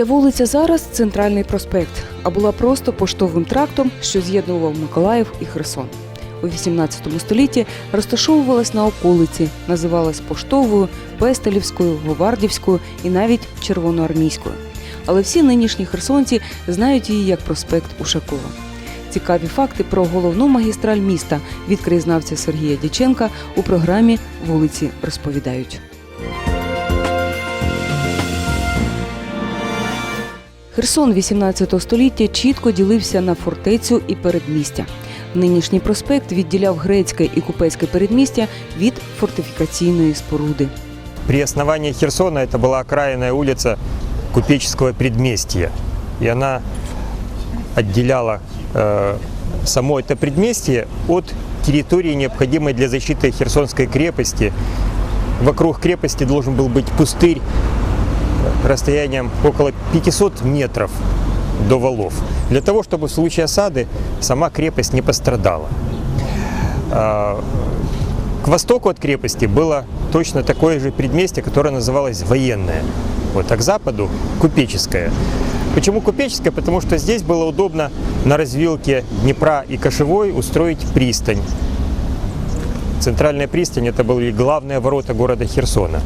Ця вулиця зараз центральний проспект, а була просто поштовим трактом, що з'єднував Миколаїв і Херсон. У 18 столітті розташовувалась на околиці, називалась Поштовою, Пестелівською, Говардівською і навіть Червоноармійською. Але всі нинішні херсонці знають її як проспект Ушакова. Цікаві факти про головну магістраль міста від краєзнавця Сергія Дяченка у програмі Вулиці розповідають. Херсон 18 століття чітко ділився на фортецю і передмістя. Нинішній проспект відділяв грецьке і купецьке передмістя від фортифікаційної споруди. При основании Херсона это была окраинная улица купеческого предместья. И она отделяла э, само это предместье от территории, необходимой для защиты Херсонской крепости. Вокруг крепости должен был быть пустырь э, расстоянием около 500 метров до валов. Для того, чтобы в случае осады сама крепость не пострадала. А, К востоку от крепости было точно такое же предместье, которое называлось военное. Вот, а к западу купеческое. Почему купеческое? Потому что здесь было удобно на развилке Днепра и Кошевой устроить пристань. Центральная пристань это были главные ворота города Херсона.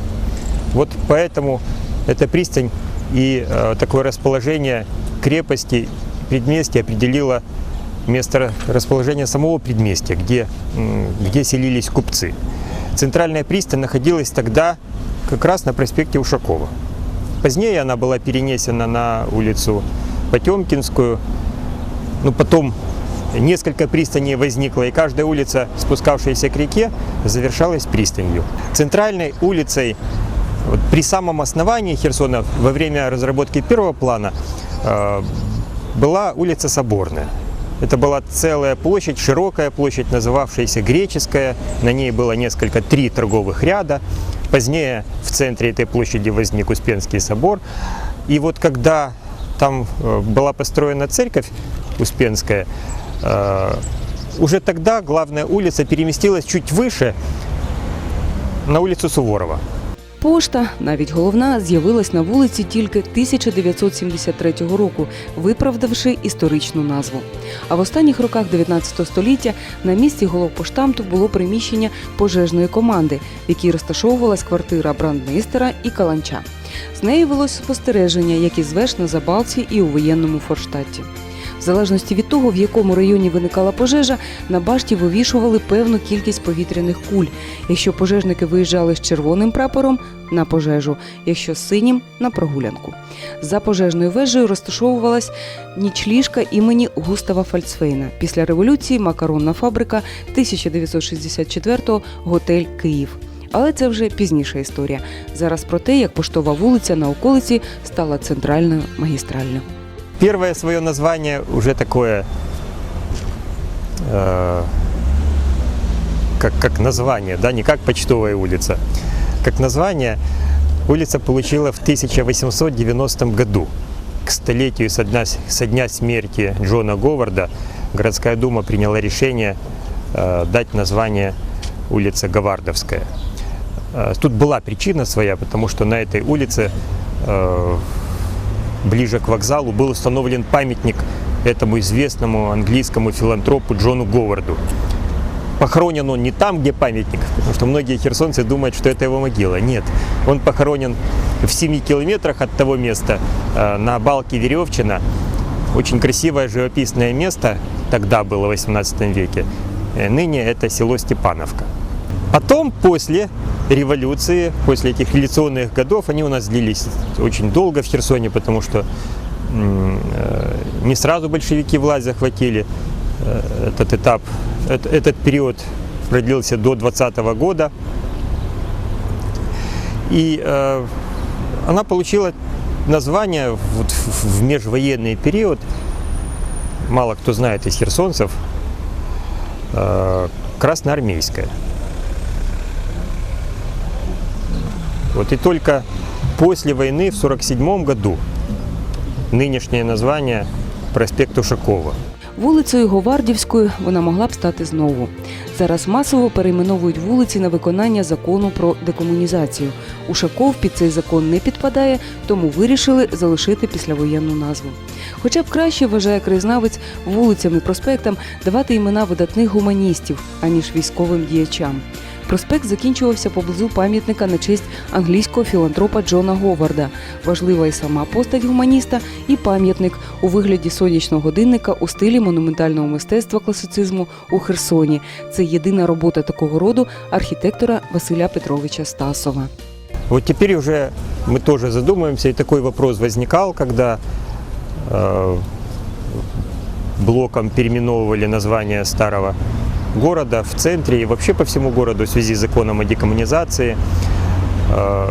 Вот поэтому эта пристань и э, такое расположение крепости предместья определило место расположения самого предместья, где, где селились купцы. Центральная пристань находилась тогда как раз на проспекте Ушакова. Позднее она была перенесена на улицу Потемкинскую. Ну, потом несколько пристаней возникло, и каждая улица, спускавшаяся к реке, завершалась пристанью. Центральной улицей вот при самом основании Херсона во время разработки первого плана э, была улица Соборная. Это была целая площадь, широкая площадь, называвшаяся Греческая. На ней было несколько, три торговых ряда. Позднее в центре этой площади возник Успенский собор. И вот когда там э, была построена церковь Успенская, э, уже тогда главная улица переместилась чуть выше, на улицу Суворова. Пошта, навіть головна, з'явилась на вулиці тільки 1973 року, виправдавши історичну назву. А в останніх роках 19 століття на місці головпоштамту було приміщення пожежної команди, в якій розташовувалась квартира брандмейстера і каланча. З нею велось спостереження, як і звеш на Забалці і у воєнному Форштаті. В залежності від того, в якому районі виникала пожежа, на башті вивішували певну кількість повітряних куль. Якщо пожежники виїжджали з червоним прапором на пожежу, якщо з синім на прогулянку. За пожежною вежею розташовувалась нічліжка імені Густава Фальцфейна. Після революції макаронна фабрика 1964-го готель Київ. Але це вже пізніша історія. Зараз про те, як поштова вулиця на околиці стала центральною магістральною. Первое свое название уже такое, э, как, как название, да, не как почтовая улица. Как название улица получила в 1890 году. К столетию со дня, со дня смерти Джона Говарда городская дума приняла решение э, дать название улица Говардовская. Э, Тут была причина своя, потому что на этой улице э, ближе к вокзалу был установлен памятник этому известному английскому филантропу Джону Говарду. Похоронен он не там, где памятник, потому что многие херсонцы думают, что это его могила. Нет, он похоронен в 7 километрах от того места, э, на балке Веревчина. Очень красивое живописное место, тогда было в 18 веке. Э, Ныне это село Степановка. Потом, после революции, после этих революционных годов, они у нас длились очень долго в Херсоне, потому что э, не сразу большевики власть захватили. Э, Этот этап, эт- этот период продлился до 20 года. И э, она получила название вот в межвоенный период, мало кто знает из херсонцев, э, Красноармейская. Вот и только после войны в 1947 году нынешнее название проспект Ушакова. Вулицею Говардівською вона могла б стати знову. Зараз масово перейменовують вулиці на виконання закону про декомунізацію. Ушаков під цей закон не підпадає, тому вирішили залишити післявоєнну назву. Хоча б краще вважає краєзнавець вулицям і проспектам давати імена видатних гуманістів, аніж військовим діячам. Проспект закінчувався поблизу пам'ятника на честь англійського філантропа Джона Говарда. Важлива і сама постать гуманіста, і пам'ятник у вигляді сонячного годинника у стилі монументального мистецтва класицизму у Херсоні. Це єдина робота такого роду архітектора Василя Петровича Стасова. Вот теперь уже мы тоже задумаемся, и такой вопрос возникал, когда э, блоком переименовывали название старого города в центре и вообще по всему городу в связи с законом о декоммунизации. Э,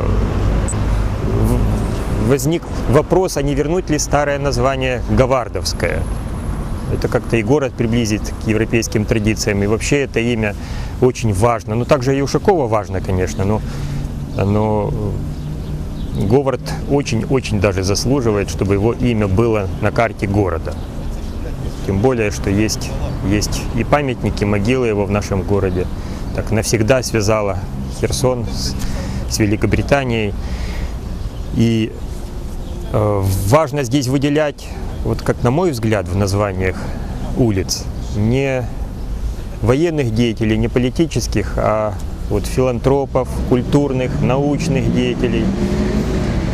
возник вопрос, а не вернуть ли старое название Гавардовское. Это как-то и город приблизит к европейским традициям, и вообще это имя очень важно. Ну, также и Ушакова важно, конечно, но, но Говард очень-очень даже заслуживает, чтобы его имя было на карте города. Тем более, что есть, есть и памятники, могилы его в нашем городе. Так навсегда связала Херсон с, с Великобританией. И э, важно здесь выделять, вот как на мой взгляд, в названиях улиц, не военных деятелей, не политических, а вот филантропов, культурных, научных деятелей.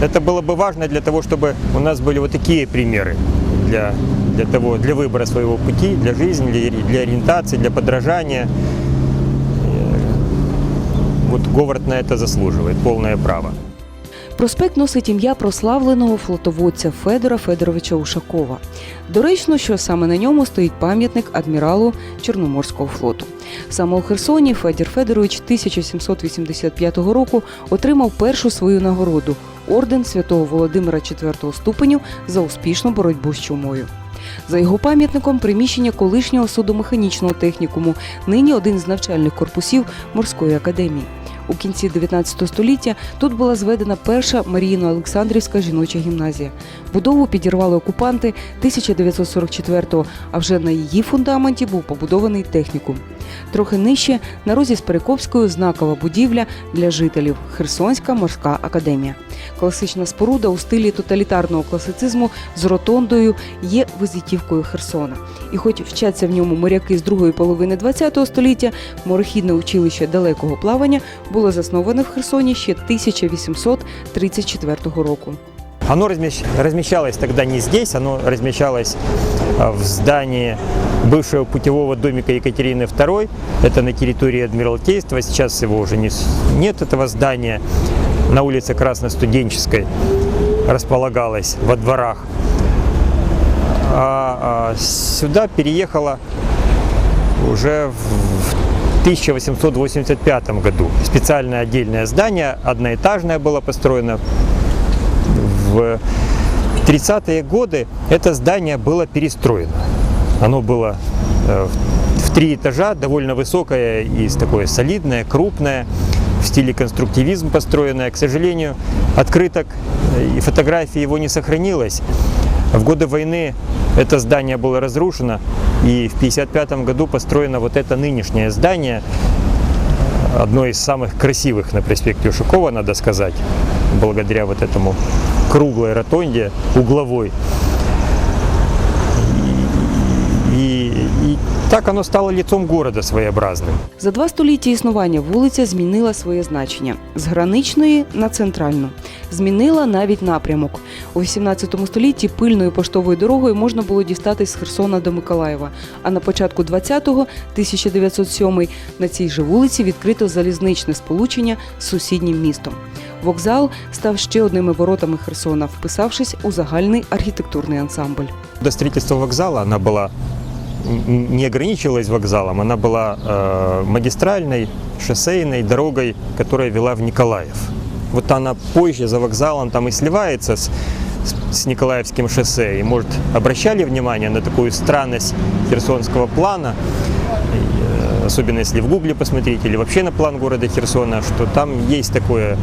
Это было бы важно для того, чтобы у нас были вот такие примеры для, для, того, для выбора своего пути, для жизни, для, для ориентации, для подражания. Вот Говард на это заслуживает, полное право. Проспект носить ім'я прославленого флотоводця Федора Федоровича Ушакова. Доречно, що саме на ньому стоїть пам'ятник адміралу Чорноморського флоту. Саме у Херсоні Федір Федорович 1785 року отримав першу свою нагороду орден святого Володимира IV ступеню за успішну боротьбу з чумою. За його пам'ятником приміщення колишнього судомеханічного технікуму, нині один з навчальних корпусів морської академії. У кінці 19 століття тут була зведена перша Маріїно-Олександрівська жіноча гімназія. Будову підірвали окупанти 1944-го, а вже на її фундаменті був побудований технікум. Трохи нижче на розі з Перекопською знакова будівля для жителів Херсонська морська академія. Класична споруда у стилі тоталітарного класицизму з ротондою є визитівкою Херсона. І хоч вчаться в ньому моряки з другої половини ХХ століття, морехідне училище далекого плавання було засноване в Херсоні ще 1834 року. Оно размещ- размещалось тогда не здесь, оно размещалось а, в здании бывшего путевого домика Екатерины II. Это на территории Адмиралтейства. Сейчас его уже не, с- нет, этого здания. На улице Красно-Студенческой располагалось во дворах. А, а, сюда переехала уже в в 1885 году. Специальное отдельное здание, одноэтажное было построено в 30-е годы это здание было перестроено. Оно было э, в- три этажа, довольно высокое и такое солидное, крупное, в стиле конструктивизм построенное. К сожалению, открыток э, и фотографии его не сохранилось. В годы войны это здание было разрушено, и в 1955 году построено вот это нынешнее здание, одно из самых красивых на проспекте Ушакова, надо сказать, благодаря вот этому круглой ротонде, угловой. Так оно стало лицом города своеобразным. За два століття існування вулиця змінила своє значення з граничної на центральну. Змінила навіть напрямок. У 18 столітті пильною поштовою дорогою можна було дістатись з Херсона до Миколаєва. А на початку 20-го, 1907 на цій же вулиці відкрито залізничне сполучення з сусіднім містом. Вокзал став ще одними воротами Херсона, вписавшись у загальний архітектурний ансамбль. До строительства вокзала она была н- не ограничивалась вокзалом, она была э, магистральной, шоссейной дорогой, которая вела в Николаев. Вот она позже за вокзалом там и сливается с, с- с Николаевским шоссе. И, может, обращали внимание на такую странность херсонского плана, э, особенно если в гугле посмотреть или вообще на план города Херсона, что там есть такое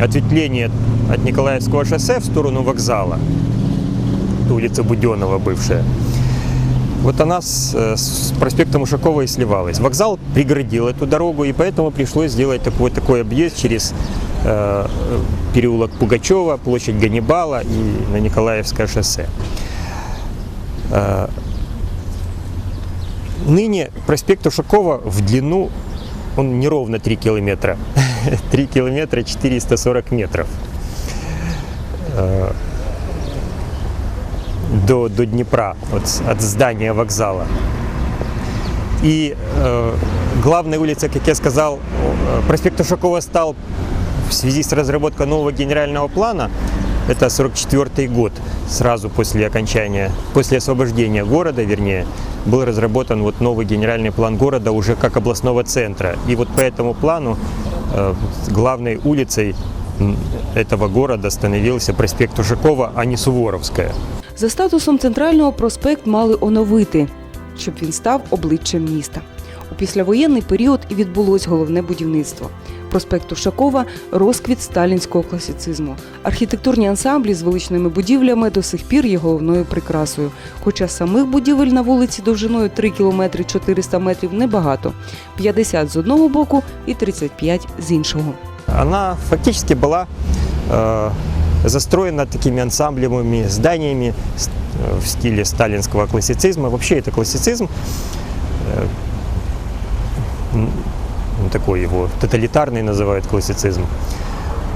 ответвление от Николаевского шоссе в сторону вокзала, улица Буденова бывшая. Вот она с, э, с проспектом Ушакова и сливалась. Вокзал преградил эту дорогу, и поэтому пришлось сделать такой, такой объезд через э, переулок Пугачева, площадь Ганнибала и на Николаевское шоссе. Э, ныне проспект Ушакова в длину, он не ровно 3 километра, 3 километра 440 метров. Э, до, до Днепра, от, от здания вокзала. И э, главная улица, как я сказал, э, проспект Ушакова стал в связи с разработкой нового генерального плана, это 44 год, сразу после окончания, после освобождения города, вернее, был разработан вот новый генеральный план города уже как областного центра. И вот по этому плану э, главной улицей этого города становился проспект Ушакова, а не Суворовская. За статусом центрального проспект мали оновити, щоб він став обличчям міста. У післявоєнний період і відбулось головне будівництво. Проспект Ушакова розквіт сталінського класицизму. Архітектурні ансамблі з величними будівлями до сих пір є головною прикрасою. Хоча самих будівель на вулиці довжиною 3 кілометри 400 метрів небагато 50 з одного боку і 35 з іншого. она фактически была э, застроена такими ансамблевыми зданиями э, в стиле сталинского классицизма. Вообще это классицизм, э, такой его тоталитарный называют классицизм.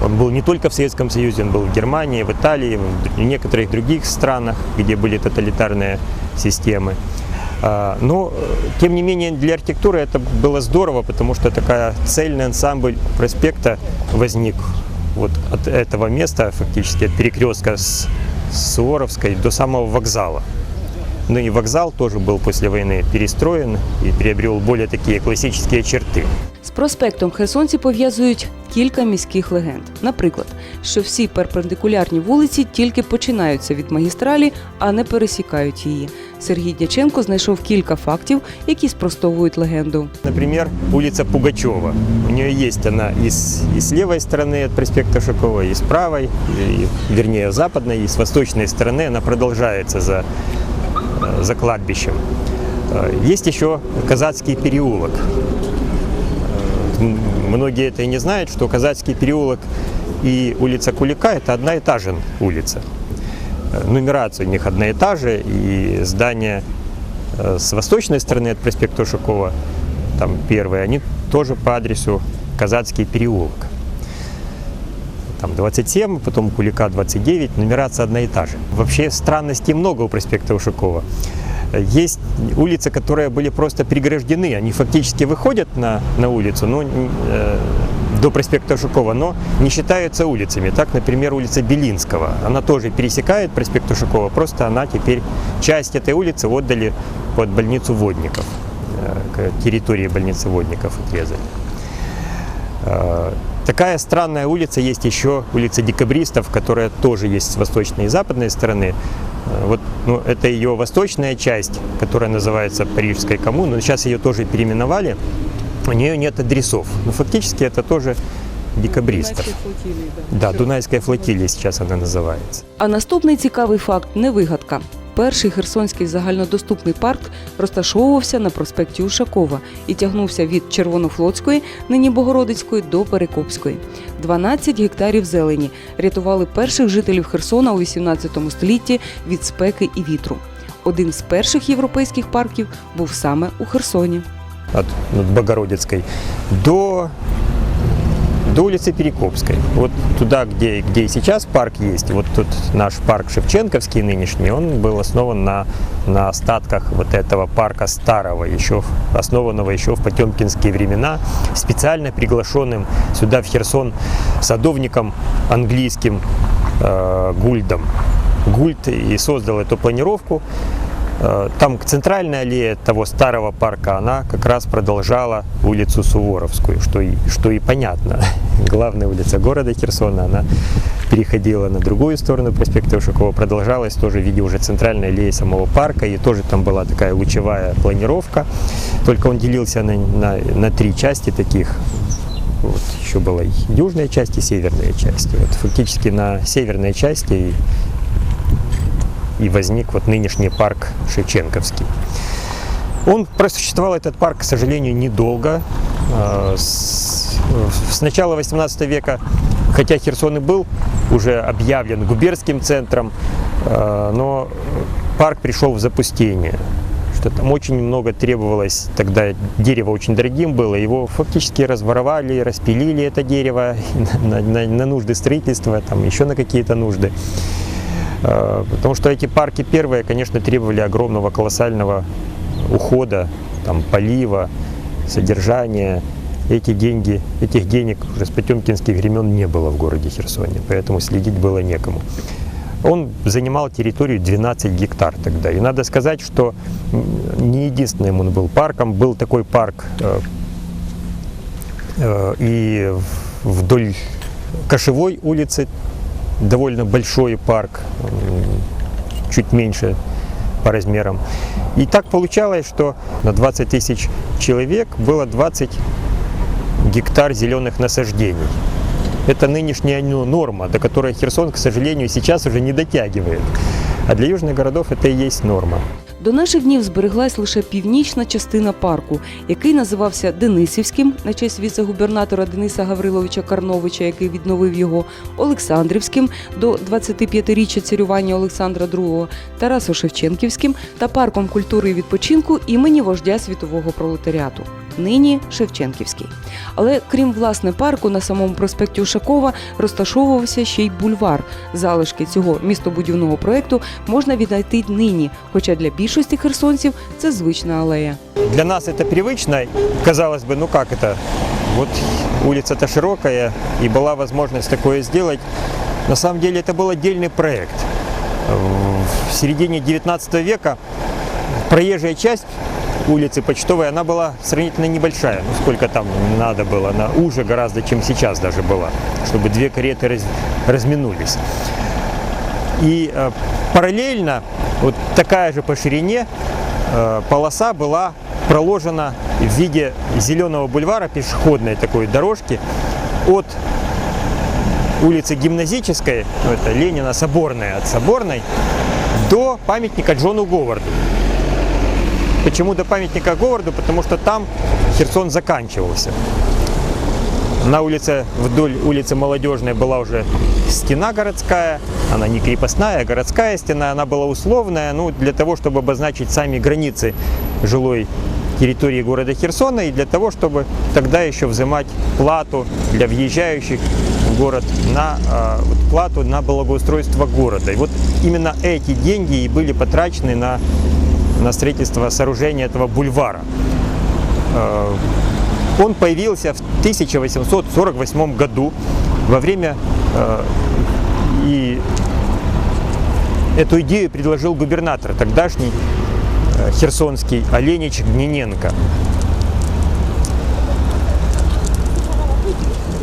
Он был не только в Советском Союзе, он был в Германии, в Италии, в некоторых других странах, где были тоталитарные системы. А, Но, э, тем не менее, для архитектуры это было здорово, потому что такая цельный ансамбль проспекта возник вот от этого места, фактически от перекрестка с Суворовской до самого вокзала. Ну и вокзал тоже был после войны перестроен и приобрел более такие классические черты. З проспектом херсонці пов'язують кілька міських легенд. Наприклад, що всі перпендикулярні вулиці тільки починаються від магістралі, а не пересікають її. Сергій Дяченко знайшов кілька фактів, які спростовують легенду. Например, улица Пугачева. У нее есть она и с, и с левой стороны от проспекта Шукова, и с правой, и, вернее, западной, и с восточной стороны она продолжается за, э, за кладбищем. Э, Есть еще Казацкий переулок. Э, Многие это и не знают, что Казацкий переулок и улица Кулика – это одна и та же улица. Э, Нумерация у них одна и та же, и здания э, с восточной стороны от проспекта Ушакова, там первые, они тоже по адресу Казацкий переулок. Там 27, потом Кулика 29, нумерация одна и та же. Вообще странностей много у проспекта Ушакова. Есть улицы, которые были просто преграждены, они фактически выходят на, на улицу, ну, н- э, до проспекта Ушакова, но не считаются улицами. Так, например, улица Белинского, она тоже пересекает проспект Ушакова, просто она теперь, часть этой улицы отдали под больницу Водников, э, к территории больницы Водников отрезали. Такая странная улица есть еще, улица Декабристов, которая тоже есть с восточной и западной стороны. Э, Вот, ну, это ее восточная часть, которая называется Парижской коммуной, но сейчас ее тоже переименовали. У нее нет адресов. Но фактически это тоже декабристов. Да, Дунайская флотилия сейчас она называется. А наступний цікавий факт не вигадка. Перший херсонський загальнодоступний парк розташовувався на проспекті Ушакова і тягнувся від Червонофлотської, нині Богородицької, до Перекопської. 12 гектарів зелені рятували перших жителів Херсона у 18 столітті від спеки і вітру. Один з перших європейських парків був саме у Херсоні. от Богородицкой до, до улицы Перекопской. Вот туда, где, где и сейчас парк есть, вот тут наш парк Шевченковский нынешний, он был основан на, на остатках вот этого парка старого, еще, основанного еще в потемкинские времена, специально приглашенным сюда в Херсон садовником английским э, Гульдом. Гульд и создал эту планировку, Там центральная аллея того старого парка, она как раз продолжала улицу Суворовскую, что и, что и понятно. Главная улица города Херсона, она переходила на другую сторону проспекта Ушакова, продолжалась тоже в виде уже центральной аллеи самого парка, и тоже там была такая лучевая планировка, только он делился на, на, на три части таких, вот, еще была и южная часть и северная часть. Вот, фактически на северной части и возник вот нынешний парк Шевченковский. Он просуществовал этот парк, к сожалению, недолго. Э, С, начала 18 века, хотя Херсон и был уже объявлен губернским центром, э, но парк пришел в запустение. Что там очень много требовалось, тогда дерево очень дорогим было, его фактически разворовали, распилили это дерево на, на- на нужды строительства, там еще на какие-то нужды. Э, Потому что эти парки первые, конечно, требовали огромного колоссального ухода, там, полива, содержания. Эти деньги, этих денег уже с потемкинских времен не было в городе Херсоне, поэтому следить было некому. Он занимал территорию 12 гектар тогда. И надо сказать, что не единственным он был парком. Был такой парк э, э, и вдоль Кошевой улицы довольно большой парк, чуть меньше по размерам. И так получалось, что на 20 тысяч человек было 20 гектар зеленых насаждений. Это нынешняя ну, норма, до которой Херсон, к сожалению, сейчас уже не дотягивает. А для южных городов это и есть норма. До наших днів збереглась лише північна частина парку, який називався Денисівським на честь віце-губернатора Дениса Гавриловича Карновича, який відновив його, Олександрівським до 25-річчя царювання Олександра II, Тарасо-Шевченківським та парком культури і відпочинку імені вождя світового пролетаріату Нині Шевченківський. Але крім власне парку, на самому проспекті Ушакова розташовувався ще й бульвар. Залишки цього містобудівного проекту можна віднайти й нині, хоча для більшості херсонців це звична алея. Для нас это привычно. Казалось бы, ну как это? Вот улица-то широкая, и была возможность такое сделать. На самом деле это был отдельный проект. В середине 19 века проезжая часть улицы Почтовой, она была сравнительно небольшая. Ну, сколько там надо было, она уже гораздо, чем сейчас даже была, чтобы две кареты раз- разминулись. И э, параллельно вот такая же по ширине э, полоса была проложена в виде зеленого бульвара, пешеходной такой дорожки от улицы Гимназической, ну, это Ленина, Соборная, от Соборной, до памятника Джону Говарду. Почему до памятника Говарду? Потому что там Херсон заканчивался. На улице, вдоль улицы Молодежной была уже стена городская, она не крепостная, а городская стена, она была условная, ну, для того, чтобы обозначить сами границы жилой территории города Херсона и для того, чтобы тогда еще взимать плату для въезжающих в город на э, плату на благоустройство города. И вот именно эти деньги и были потрачены на, на строительство сооружения этого бульвара. Э, он появился в 1848 году во время э, и эту идею предложил губернатор тогдашний э, херсонский Оленич Гниненко.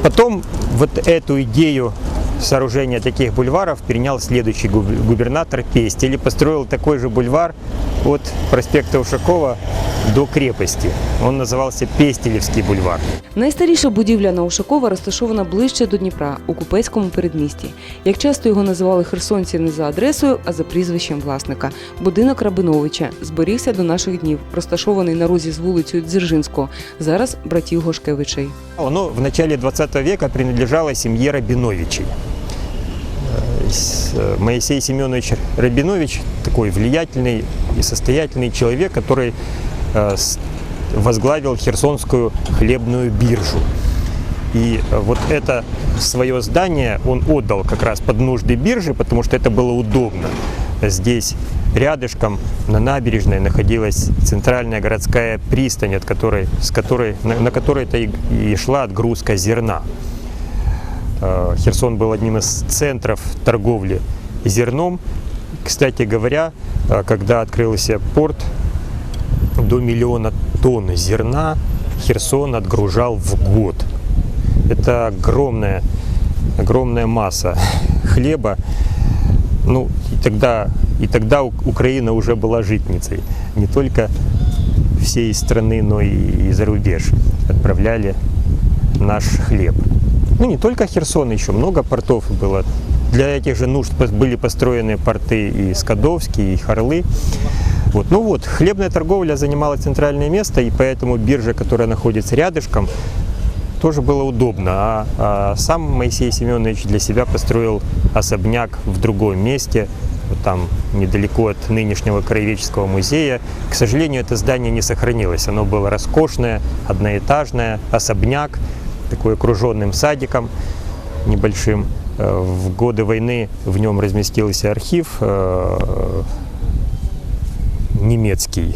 Потом вот эту идею сооружения таких бульваров перенял следующий губ- губернатор Пестель и построил такой же бульвар от проспекта Ушакова до крепости. Он назывался Пестелевский бульвар. Найстаріша будівля на Ушакова розташована ближче до Дніпра у купецькому передмісті. Як часто його називали херсонці не за адресою, а за прізвищем власника. Будинок Рабиновича зберігся до наших днів, розташований на розі з вулицею Дзержинського, зараз братів Гошкевичей. Оно в начале 20 века принадлежало семье Рабиновичей. Э, Моисей Семенович Рабинович такой влиятельный и состоятельный человек, который э, возглавил Херсонскую хлебную биржу. И э, вот это свое здание он отдал как раз под нужды биржи, потому что это было удобно. Здесь рядышком на набережной находилась центральная городская пристань, от которой, с которой, на, на которой-то и, и шла отгрузка зерна. Э, Херсон был одним из центров торговли зерном. Кстати говоря, э, когда открылся порт, до миллиона тонн зерна Херсон отгружал в год. Это огромная, огромная масса хлеба. Ну, и тогда, и тогда Украина уже была житницей. Не только всей страны, но и за рубеж отправляли наш хлеб. Ну, не только Херсон, еще много портов было Для этих же нужд были построены порты и Скадовский, и Харлы. Вот. Ну вот, хлебная торговля занимала центральное место, и поэтому биржа, которая находится рядышком, тоже было удобно. А, а сам Моисей Семенович для себя построил особняк в другом месте, вот там недалеко от нынешнего краеведческого музея. К сожалению, это здание не сохранилось. Оно было роскошное, одноэтажное, особняк, такой окруженным садиком небольшим. Э, В годы войны в нем разместился архив э, немецкий.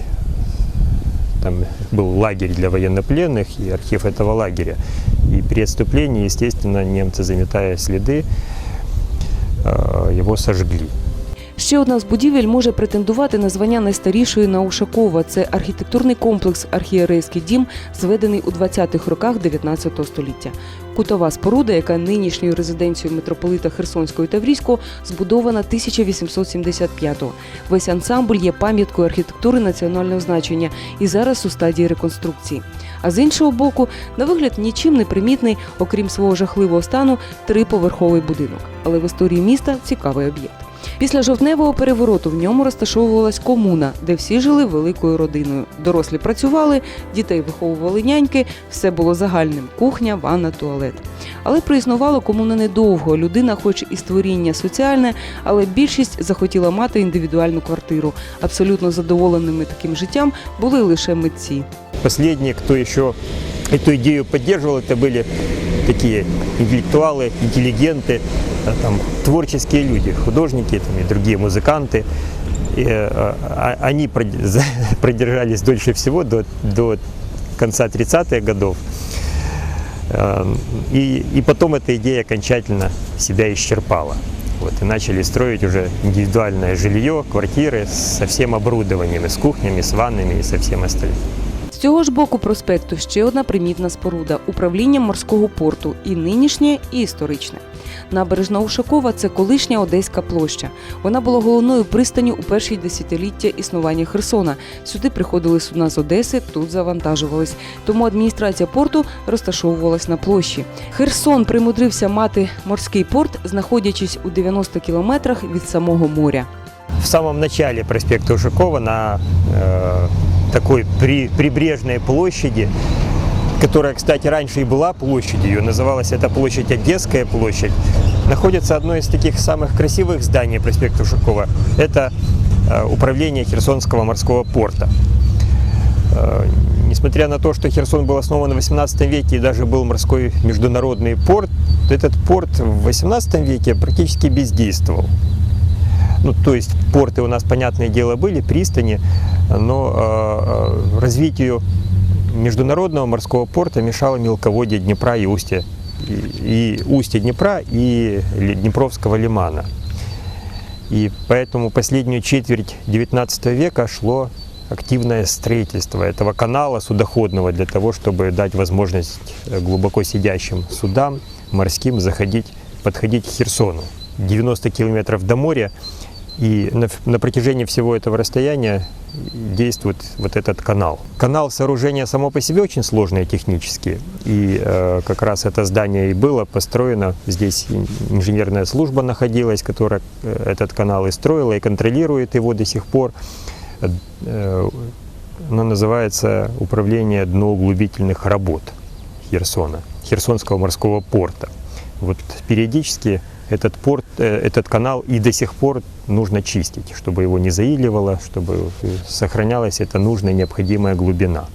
Там был лагерь для военнопленных и архив этого лагеря. И при отступлении, естественно, немцы, заметая следы, э, его сожгли. Ще одна з будівель може претендувати на звання найстарішої на Ушакова. Це архітектурний комплекс Архієрейський дім, зведений у 20-х роках 19 століття. Кутова споруда, яка нинішньою резиденцією митрополита Херсонського і Таврійського, збудована 1875-го. Весь ансамбль є пам'яткою архітектури національного значення і зараз у стадії реконструкції. А з іншого боку, на вигляд нічим не примітний, окрім свого жахливого стану, триповерховий будинок. Але в історії міста цікавий об'єкт. Після жовтневого перевороту в ньому розташовувалась комуна, де всі жили великою родиною. Дорослі працювали, дітей виховували няньки, все було загальним: кухня, ванна, туалет. Але проіснувала комуна недовго. Людина, хоч і створіння соціальне, але більшість захотіла мати індивідуальну квартиру. Абсолютно задоволеними таким життям були лише митці. Последние, кто еще эту идею поддерживал, это были такие интеллектуалы, интеллигенты, а, там, творческие люди, художники там, и другие музыканты. И, э, а- они прод- за- продержались дольше всего до, до конца 30-х годов. Э, И, и потом эта идея окончательно себя исчерпала. Вот, и начали строить уже индивидуальное жилье, квартиры со всем оборудованием, и с кухнями, с ваннами и со всем остальным. Цього ж боку проспекту ще одна примітна споруда управління морського порту, і нинішнє, і історичне. Набережна Ушакова це колишня Одеська площа. Вона була головною пристанню у перші десятиліття існування Херсона. Сюди приходили судна з Одеси, тут завантажувались. Тому адміністрація порту розташовувалась на площі. Херсон примудрився мати морський порт, знаходячись у 90 кілометрах від самого моря. В самом начале проспекта Ушакова на э, такой при, прибрежной площади, которая, кстати, раньше и была площадью, называлась эта площадь Одесская площадь, находится одно из таких самых красивых зданий проспекта Ушакова. Это э, управление Херсонского морского порта. Э, Несмотря на то, что Херсон был основан в 18 веке и даже был морской международный порт, этот порт в 18 веке практически бездействовал. Ну, то есть порты у нас, понятное дело, были, пристани, но э, э, развитию международного морского порта мешало мелководье Днепра и устье, и, и устье Днепра и Днепровского лимана. И поэтому последнюю четверть XIX века шло активное строительство этого канала судоходного для того, чтобы дать возможность э, глубоко сидящим судам морским заходить, подходить к Херсону. 90 километров до моря, и на, на протяжении всего этого расстояния действует вот этот канал. Канал сооружения само по себе очень сложное технически, и э, как раз это здание и было построено, здесь ин- инженерная служба находилась, которая э, этот канал и строила, и контролирует его до сих пор. Э, Оно называется Управление дноуглубительных работ Херсона, Херсонского морского порта. Вот периодически этот порт, э, этот канал и до сих пор нужно чистить, чтобы его не заиливало, чтобы сохранялась эта нужная необходимая глубина.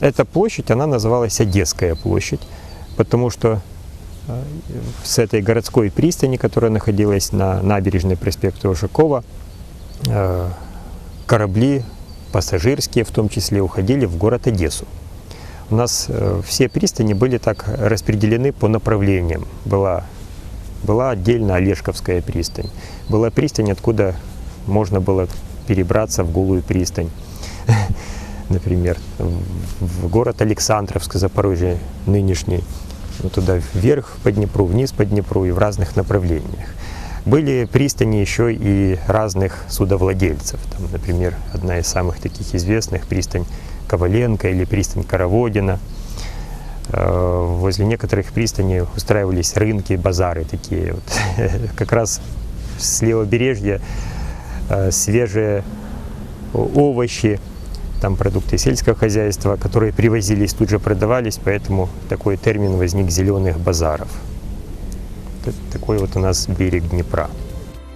Эта площадь, она называлась Одесская площадь, потому что э, с этой городской пристани, которая находилась на набережной проспекта Ушакова, э, корабли пассажирские в том числе уходили в город Одессу. У нас э, все пристани были так распределены по направлениям. Была, была отдельно Олешковская пристань. Была пристань, откуда можно было перебраться в Голую пристань. Например, в- город Александровск, Запорожье нынешний. Ну, туда вверх по Днепру, вниз по Днепру и в разных направлениях. Были пристани еще и разных судовладельцев. Там, например, одна из самых таких известных пристань Коваленко или пристань Караводина. Э, Возле некоторых пристаней устраивались рынки, базары такие. Вот. Как раз с левобережья э, свежие овощи, там продукты сельского хозяйства, которые привозились, тут же продавались, поэтому такой термин возник «зеленых базаров». Такой вот у нас берег Днепра.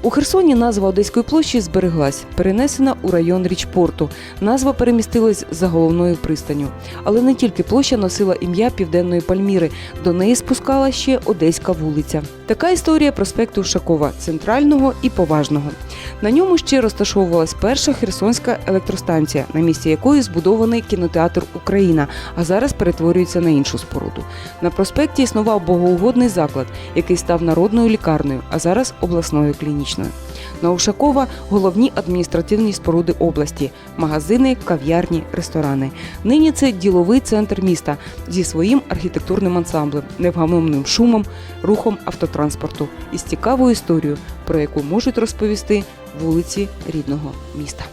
У Херсоні назва Одеської площі збереглась, перенесена у район Річпорту. Назва перемістилась за головною пристаню. Але не тільки площа носила ім'я Південної Пальміри, до неї спускала ще Одеська вулиця. Така історія проспекту Шакова центрального і поважного. На ньому ще розташовувалась перша херсонська електростанція, на місці якої збудований кінотеатр Україна, а зараз перетворюється на іншу споруду. На проспекті існував богоугодний заклад, який став народною лікарнею, а зараз обласною клінічною. На Ушакова головні адміністративні споруди області: магазини, кав'ярні, ресторани. Нині це діловий центр міста зі своїм архітектурним ансамблем, невгамовним шумом, рухом автотранспорту і з цікавою історією, про яку можуть розповісти вулиці рідного міста.